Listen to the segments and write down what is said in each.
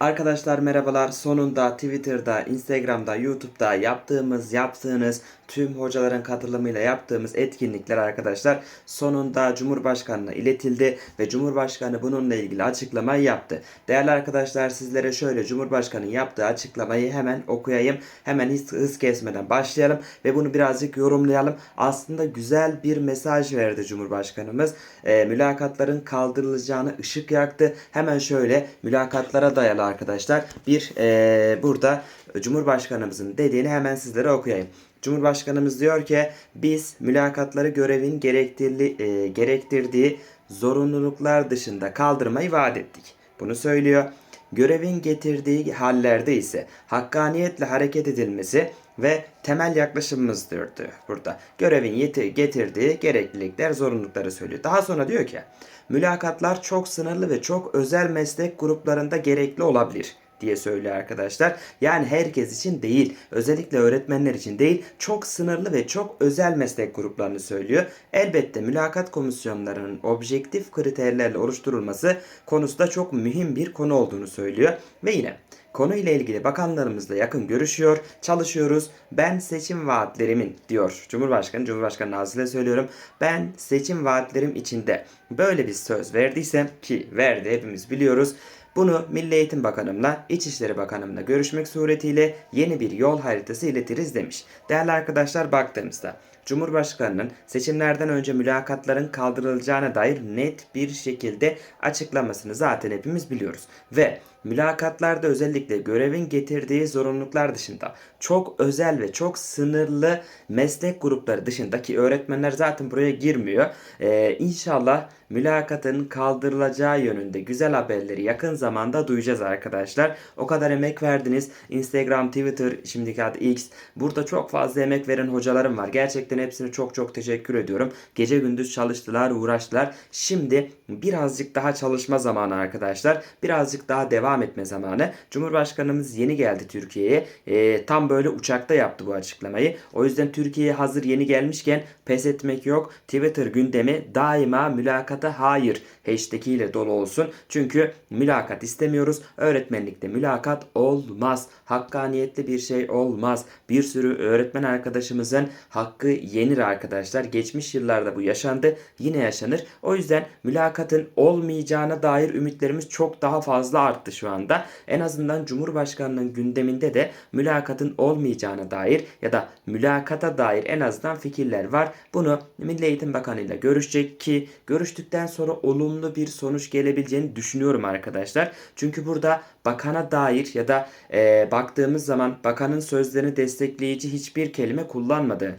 Arkadaşlar merhabalar. Sonunda Twitter'da, Instagram'da, YouTube'da yaptığımız, yaptığınız tüm hocaların katılımıyla yaptığımız etkinlikler arkadaşlar sonunda Cumhurbaşkanı'na iletildi ve Cumhurbaşkanı bununla ilgili açıklamayı yaptı. Değerli arkadaşlar sizlere şöyle Cumhurbaşkanı'nın yaptığı açıklamayı hemen okuyayım. Hemen hız, hız kesmeden başlayalım ve bunu birazcık yorumlayalım. Aslında güzel bir mesaj verdi Cumhurbaşkanımız. Ee, mülakatların kaldırılacağını ışık yaktı. Hemen şöyle mülakatlara dayalı arkadaşlar bir ee, burada Cumhurbaşkanımızın dediğini hemen sizlere okuyayım. Cumhurbaşkanımız diyor ki biz mülakatları görevin gerektirli, e, gerektirdiği zorunluluklar dışında kaldırmayı vaat ettik. Bunu söylüyor. Görevin getirdiği hallerde ise hakkaniyetle hareket edilmesi ve temel yaklaşımımızdır diyor burada. Görevin yeti getirdiği gereklilikler, zorunlulukları söylüyor. Daha sonra diyor ki mülakatlar çok sınırlı ve çok özel meslek gruplarında gerekli olabilir diye söylüyor arkadaşlar. Yani herkes için değil, özellikle öğretmenler için değil, çok sınırlı ve çok özel meslek gruplarını söylüyor. Elbette mülakat komisyonlarının objektif kriterlerle oluşturulması konusunda çok mühim bir konu olduğunu söylüyor. Ve yine konuyla ilgili bakanlarımızla yakın görüşüyor, çalışıyoruz. Ben seçim vaatlerimin diyor Cumhurbaşkanı, Cumhurbaşkanı ağzıyla söylüyorum. Ben seçim vaatlerim içinde böyle bir söz verdiysem ki verdi hepimiz biliyoruz. Bunu Milli Eğitim Bakanımla, İçişleri Bakanımla görüşmek suretiyle yeni bir yol haritası iletiriz demiş. Değerli arkadaşlar baktığımızda Cumhurbaşkanının seçimlerden önce mülakatların kaldırılacağına dair net bir şekilde açıklamasını zaten hepimiz biliyoruz. Ve mülakatlarda özellikle görevin getirdiği zorunluluklar dışında çok özel ve çok sınırlı meslek grupları dışındaki öğretmenler zaten buraya girmiyor. Ee, inşallah mülakatın kaldırılacağı yönünde güzel haberleri yakın zamanda duyacağız arkadaşlar. O kadar emek verdiniz. Instagram, Twitter, şimdiki adı X. Burada çok fazla emek veren hocalarım var. Gerçekten hepsine çok çok teşekkür ediyorum. Gece gündüz çalıştılar, uğraştılar. Şimdi birazcık daha çalışma zamanı arkadaşlar. Birazcık daha devam etme zamanı. Cumhurbaşkanımız yeni geldi Türkiye'ye. Ee, tam böyle uçakta yaptı bu açıklamayı. O yüzden Türkiye'ye hazır yeni gelmişken pes etmek yok. Twitter gündemi daima mülakata hayır hashtag ile dolu olsun. Çünkü mülakat istemiyoruz. Öğretmenlikte mülakat olmaz. Hakkaniyetli bir şey olmaz. Bir sürü öğretmen arkadaşımızın hakkı yenir arkadaşlar. Geçmiş yıllarda bu yaşandı. Yine yaşanır. O yüzden mülakatın olmayacağına dair ümitlerimiz çok daha fazla arttı şu anda. En azından Cumhurbaşkanının gündeminde de mülakatın olmayacağına dair ya da mülakata dair en azından fikirler var. Bunu Milli Eğitim Bakanı ile görüşecek ki görüştükten sonra olumlu bir sonuç gelebileceğini düşünüyorum arkadaşlar. Çünkü burada bakana dair ya da e, baktığımız zaman bakanın sözlerini destekleyici hiçbir kelime kullanmadı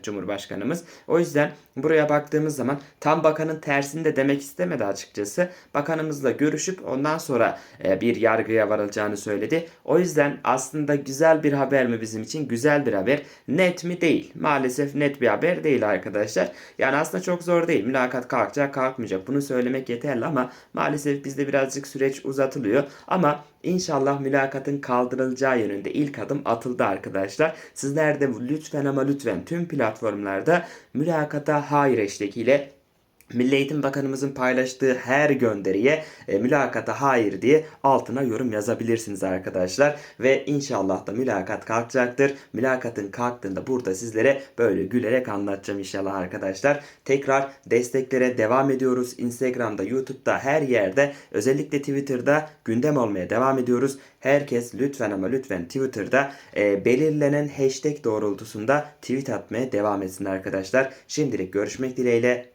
Cumhurbaşkanımız. O yüzden buraya baktığımız zaman tam bakanın tersini de demek istemedi açıkçası. Bakanımızla görüşüp ondan sonra e, bir yargıya varılacağını söyledi. O yüzden aslında güzel bir haber mi bizim için? Güzel bir haber. Net mi? Değil. Maalesef net bir haber değil arkadaşlar. Yani aslında çok zor değil. Mülakat kalkacak kalkmayacak. Bunu söylemek yeterli ama maalesef bizde birazcık süreç uzatılıyor. Ama İnşallah mülakatın kaldırılacağı yönünde ilk adım atıldı arkadaşlar. Sizler de lütfen ama lütfen tüm platformlarda mülakata hayır eşliğiyle Milli Eğitim Bakanımızın paylaştığı her gönderiye e, mülakata hayır diye altına yorum yazabilirsiniz arkadaşlar. Ve inşallah da mülakat kalkacaktır. Mülakatın kalktığında burada sizlere böyle gülerek anlatacağım inşallah arkadaşlar. Tekrar desteklere devam ediyoruz. Instagram'da, YouTube'da her yerde özellikle Twitter'da gündem olmaya devam ediyoruz. Herkes lütfen ama lütfen Twitter'da e, belirlenen hashtag doğrultusunda tweet atmaya devam etsin arkadaşlar. Şimdilik görüşmek dileğiyle.